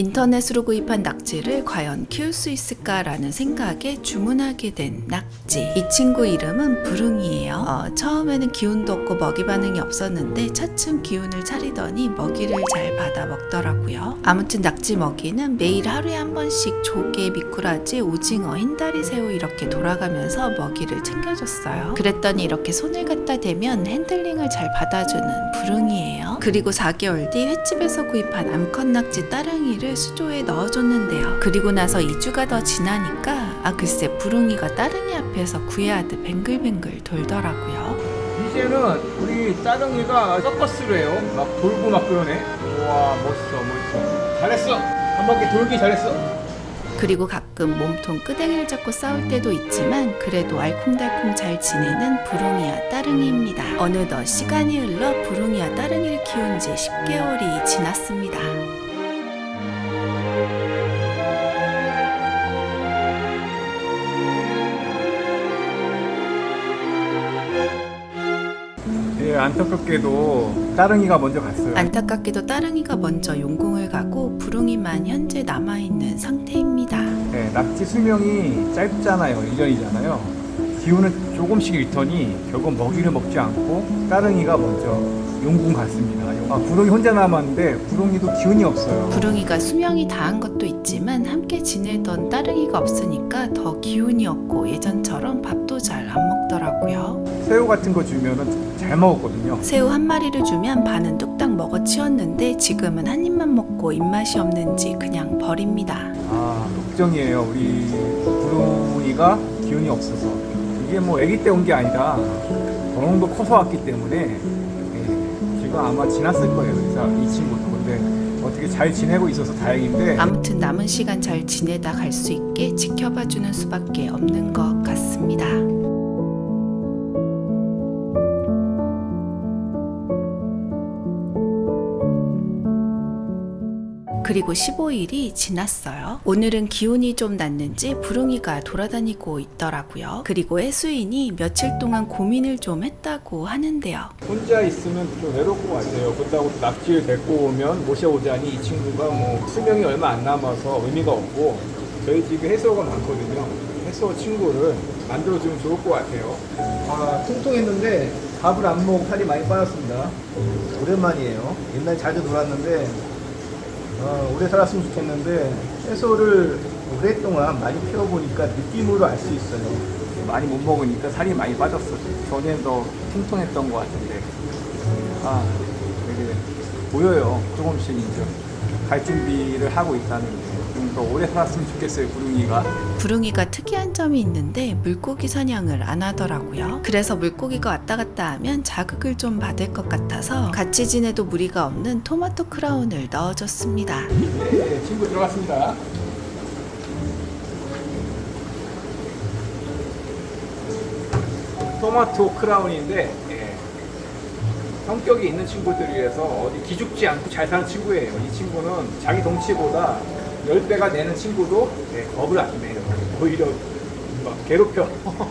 인터넷으로 구입한 낙지를 과연 키울 수 있을까라는 생각에 주문하게 된 낙지. 이 친구 이름은 부릉이에요. 어, 처음에는 기운도 없고 먹이 반응이 없었는데 차츰 기운을 차리더니 먹이를 잘 받아 먹더라고요. 아무튼 낙지 먹이는 매일 하루에 한 번씩 조개, 미꾸라지, 오징어, 흰다리 새우 이렇게 돌아가면서 먹이를 챙겨줬어요. 그랬더니 이렇게 손을 갖다 대면 핸들링을 잘 받아주는 부릉이에요. 그리고 4개월 뒤 횟집에서 구입한 암컷 낙지 따릉이를 수조에 넣어줬는데요. 그리고 나서 2주가 더 지나니까 아 글쎄 부릉이가 따릉이 앞에서 구애하듯 뱅글뱅글 돌더라고요. 이제는 우리 따릉이가 서커스로 해요. 막 돌고 막 그러네. 우와 멋있어 멋있어. 잘했어. 한 바퀴 돌기 잘했어. 그리고 가끔 몸통 끄댕이를 잡고 싸울 때도 있지만 그래도 알콩달콩 잘 지내는 부릉이와 따릉이입니다. 어느덧 시간이 흘러 부릉이와 따릉이를 키운 지 10개월이 지났습니다. 안타깝게도 따릉이가 먼저 갔어요. 안타깝게도 따릉이가 먼저 용궁을 가고 부릉이만 현재 남아있는 상태입니다. 네, 낙지 수명이 짧잖아요. 1년이잖아요. 기운을 조금씩 잃더니 결국 먹이를 먹지 않고 따릉이가 먼저 용궁 갔습니다. 아, 부릉이 혼자 남았는데 부릉이도 기운이 없어요. 부릉이가 수명이 다한 것도 있지만 함께 지내던 따릉이가 없으니까 더 기운이 없고 예전처럼 밥도 잘 안 먹더라고요. 새우 같은 거 주면은 잘 먹었거든요. 새우 한 마리를 주면 반은 뚝딱 먹어 치웠는데 지금은 한 입만 먹고 입맛이 없는지 그냥 버립니다. 아 걱정이에요. 우리 부릉이가 기운이 없어서 이게 뭐 아기 때 온 게 아니라 어느 정도 커서 왔기 때문에 예, 지금 아마 지났을 거예요. 그래서 이 친구도 근데 어떻게 잘 지내고 있어서 다행인데 아무튼 남은 시간 잘 지내다 갈 수 있게 지켜봐주는 수밖에 없는 것 같습니다. 그리고 15일이 지났어요. 오늘은 기운이 좀 났는지 부릉이가 돌아다니고 있더라고요. 그리고 해수인이 며칠 동안 고민을 좀 했다고 하는데요. 혼자 있으면 좀 외로울 것 같아요. 그렇다고 낙지를 데리고 오면 모셔오자니 이 친구가 뭐 수명이 얼마 안 남아서 의미가 없고 저희 집에 해수어가 많거든요. 해수어 친구를 만들어주면 좋을 것 같아요. 아, 통통했는데 밥을 안 먹고 살이 많이 빠졌습니다. 오랜만이에요. 옛날 자주 놀았는데 어, 오래 살았으면 좋겠는데 해소를 오랫동안 많이 키워보니까 느낌으로 알 수 있어요. 많이 못 먹으니까 살이 많이 빠졌어. 전엔 더 통통했던 것 같은데. 아, 되게 보여요. 조금씩 이제 갈 준비를 하고 있다는 게. 좀더 오래 살았으면 좋겠어요, 부릉이가. 부릉이가 특이한 점이 있는데 물고기 사냥을 안 하더라고요. 그래서 물고기가 왔다 갔다 하면 자극을 좀 받을 것 같아서 같이 지내도 무리가 없는 토마토 크라운을 넣어줬습니다. 네, 친구 들어갔습니다. 토마토 크라운인데 예, 성격이 있는 친구들 위해서 어디 기죽지 않고 잘 사는 친구예요. 이 친구는 자기 덩치보다 10배가 되는 친구도 예, 겁을 안 내요. 오히려 막 괴롭혀.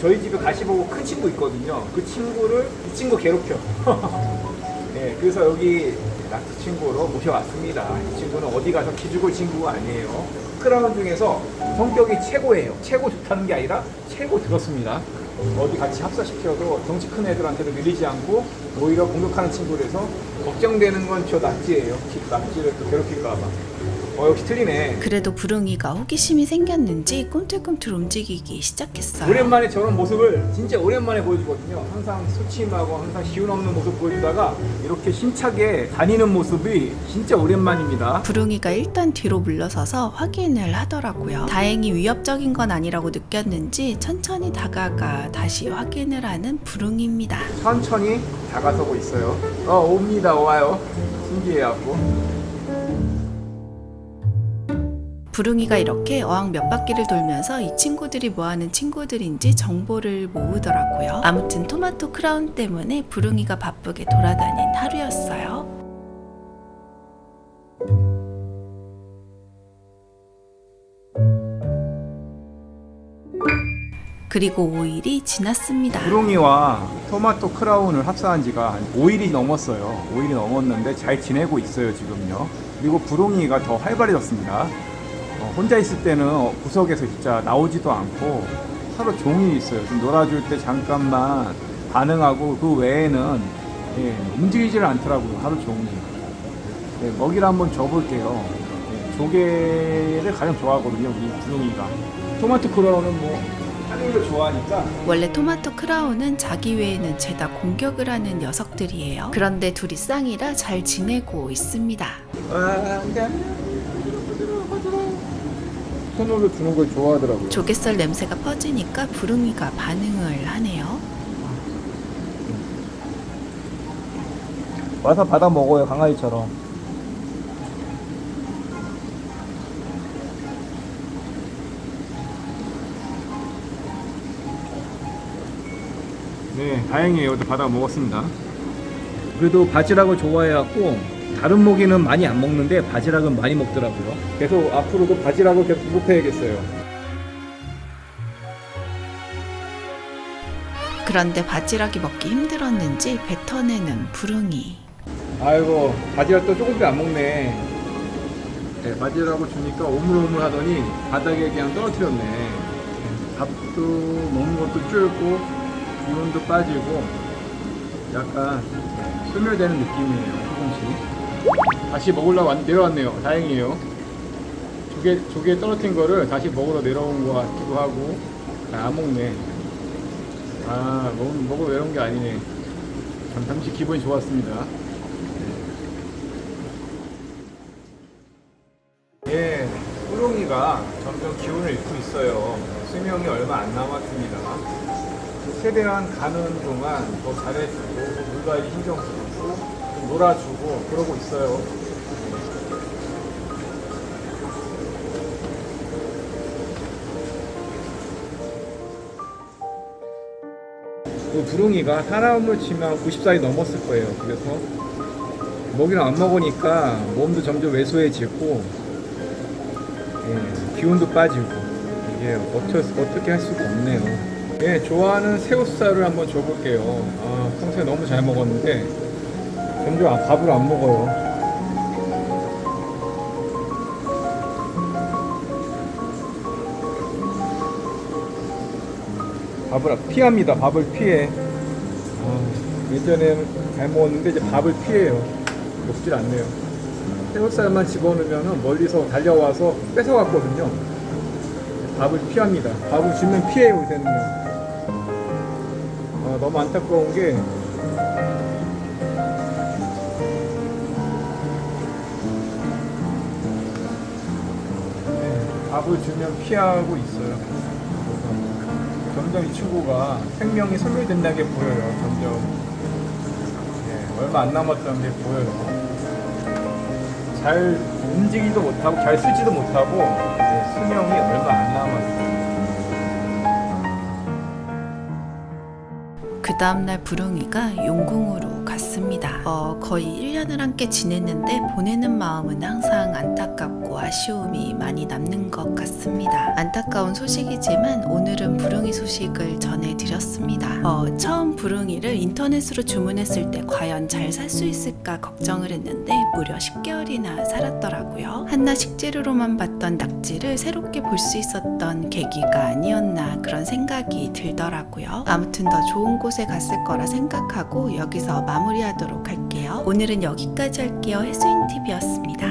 저희 집에 가시보고 큰 친구 있거든요. 그 친구를 이 친구 괴롭혀. 네, 그래서 여기 낙지 친구로 모셔왔습니다. 이 친구는 어디 가서 기죽을 친구가 아니에요. 크라운 중에서 성격이 최고예요. 최고 좋다는 게 아니라 최고 들었습니다. 어디 같이 합사시켜도 덩치 큰 애들한테도 밀리지 않고 오히려 공격하는 친구라서 걱정되는 건 저 낙지예요. 낙지를 또 괴롭힐까봐. 어, 역시 틀리네. 그래도 부릉이가 호기심이 생겼는지 꿈틀꿈틀 움직이기 시작했어요. 오랜만에 저런 모습을 진짜 오랜만에 보여주거든요. 항상 수침하고 항상 기운 없는 모습 보여주다가 이렇게 힘차게 다니는 모습이 진짜 오랜만입니다. 부릉이가 일단 뒤로 물러서서 확인을 하더라고요. 다행히 위협적인 건 아니라고 느꼈는지 천천히 다가가 다시 확인을 하는 부릉입니다. 천천히 다가서고 있어요. 어, 옵니다. 와요. 신기해갖고. 부릉이가 이렇게 어항 몇 바퀴를 돌면서 이 친구들이 뭐 하는 친구들인지 정보를 모으더라고요. 아무튼 토마토 크라운 때문에 부릉이가 바쁘게 돌아다닌 하루였어요. 그리고 5일이 지났습니다. 구롱이와 토마토 크라운을 합사한 지가 한 5일이 넘었어요. 5일이 넘었는데 잘 지내고 있어요, 지금요. 그리고 부롱이가 더 활발해졌습니다. 어, 혼자 있을 때는 어, 구석에서 진짜 나오지도 않고 하루 종일 있어요. 좀 놀아줄 때 잠깐만 반응하고 그 외에는 예, 움직이지를 않더라고요. 하루 종일. 예, 먹이를 한번 줘볼게요. 예, 조개를 가장 좋아하거든요. 우리 부롱이가. 토마토 크라운은 뭐 하는 걸 좋아하니까 원래 토마토 크라운은 자기 외에는 죄다 공격을 하는 녀석들이에요. 그런데 둘이 쌍이라 잘 지내고 있습니다. 아, 안돼 손으로 주는 걸 좋아하더라고요. 조개썰 냄새가 퍼지니까 부릉이가 반응을 하네요. 와서 받아 먹어요 강아지처럼. 네, 다행이에요. 또 받아 먹었습니다. 그래도 바지락을 좋아해갖고 다른 모기는 많이 안 먹는데 바지락은 많이 먹더라고요. 계속 앞으로도 바지락을 계속 공급해야겠어요. 그런데 바지락이 먹기 힘들었는지 뱉어내는 부릉이. 아이고 바지락도 조금밖에 안 먹네. 네, 바지락을 주니까 오물오물 하더니 바닥에 그냥 떨어뜨렸네. 네, 밥도 먹는 것도 줄고 기운도 빠지고 약간 소멸되는 느낌이에요 조금씩. 다시 먹으려고 왔- 내려왔네요. 다행이에요. 조개 조개 떨어뜨린 거를 다시 먹으러 내려온 것 같기도 하고 아, 안 먹네. 아 먹, 먹으러 내려온 게 아니네. 잠- 잠시 기분이 좋았습니다. 예, 호롱이가 점점 기운을 잃고 있어요. 수명이 얼마 안 남았습니다. 최대한 가는 동안 더 잘해주고, 물관리 신경 쓰고, 좀 놀아주고, 그러고 있어요. 그 부릉이가 사람을 치면 90살이 넘었을 거예요. 그래서 먹이를 안 먹으니까 몸도 점점 왜소해지고 예, 기운도 빠지고 이게 어쩌, 어떻게 할 수가 없네요. 예, 좋아하는 새우살을 한번 줘볼게요. 아, 평소에 너무 잘 먹었는데 점점 아- 밥을 안 먹어요. 밥을 피합니다. 밥을 피해. 아, 예전에 잘 먹었는데 이제 밥을 피해요. 먹질 않네요. 새우살만 집어넣으면 멀리서 달려와서 뺏어갔거든요. 밥을 피합니다. 밥을 주면 피해요, 요새는요. 아, 너무 안타까운 게 네, 밥을 주면 피하고 있어요. 점점 이 친구가 생명이 소멸된다는 게 보여요. 점점 네, 얼마 안 남았다는 게 보여요. 잘 움직이지도 못하고 잘 쓰지도 못하고 네, 수명이 얼마 안 남았어요. 그 다음날 부릉이가 용궁으로 갔습니다. 어, 거의 1년을 함께 지냈는데 보내는 마음은 항상 안타깝고 아쉬움이 많이 남는 것 같습니다. 안타까운 소식이지만 오늘은 부릉이 소식을 전해드렸습니다. 어, 처음 부릉이를 인터넷으로 주문했을 때 과연 잘 살 수 있을까 걱정을 했는데 무려 10개월이나 살았더라고요. 한나 식재료로만 봤던 낙지를 새롭게 볼 수 있었던 계기가 아니었나 그런 생각이 들더라고요. 아무튼 더 좋은 곳에 갔을 거라 생각하고 여기서 마무리 하도록 할게요. 오늘은 여기까지 할게요. 해수인 TV였습니다.